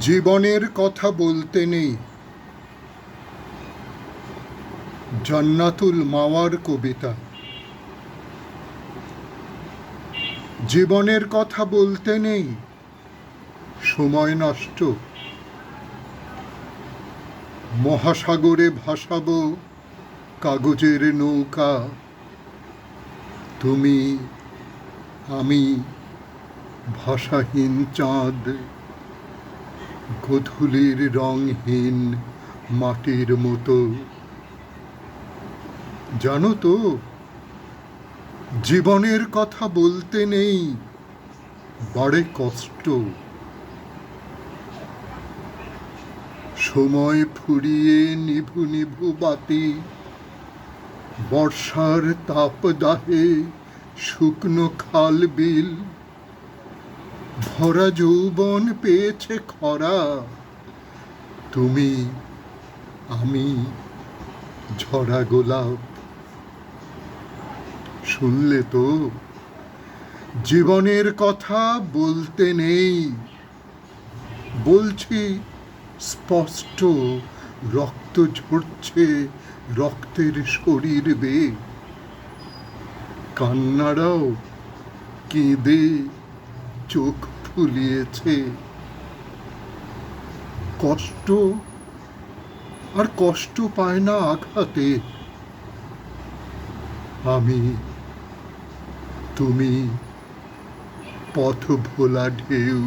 জীবনের কথা বলতে নেই। জান্নাতুল মাওয়ার কবিতা। জীবনের কথা বলতে নেই। সময় নষ্ট। মহাসাগরে ভাসাবো কাগজের নৌকা। তুমি, আমি ভাষাহীন চাঁদ। গোধূলির রংহীন মাটির মতো। জানো তো, জীবনের কথা বলতে নেই, বাড়ে কষ্ট। সময় ফুরিয়ে নিভু নিভু বাতি, বর্ষার তাপদাহে শুকনো খাল বিল ভরা যৌবন পেয়েছে খরা। তুমি, আমি, ঝরা গোলাপ। শুনলে তো, জীবনের কথা বলতে নেই। বলছি, স্পষ্ট রক্ত ঝরছে রক্তের শরীর বে। কান্নারাও কেঁদে চোখ ফুলিয়েছে কষ্ট আর কষ্ট পায় না আঘাতে। আমি, তুমি পথ ভোলা ঢেউ।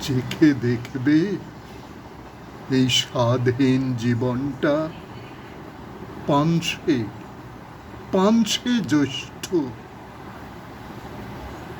চেখে দেখবে এই স্বাধীন জীবনটা পাঞ্ছে পাঞ্ছে জ্যৈষ্ঠ।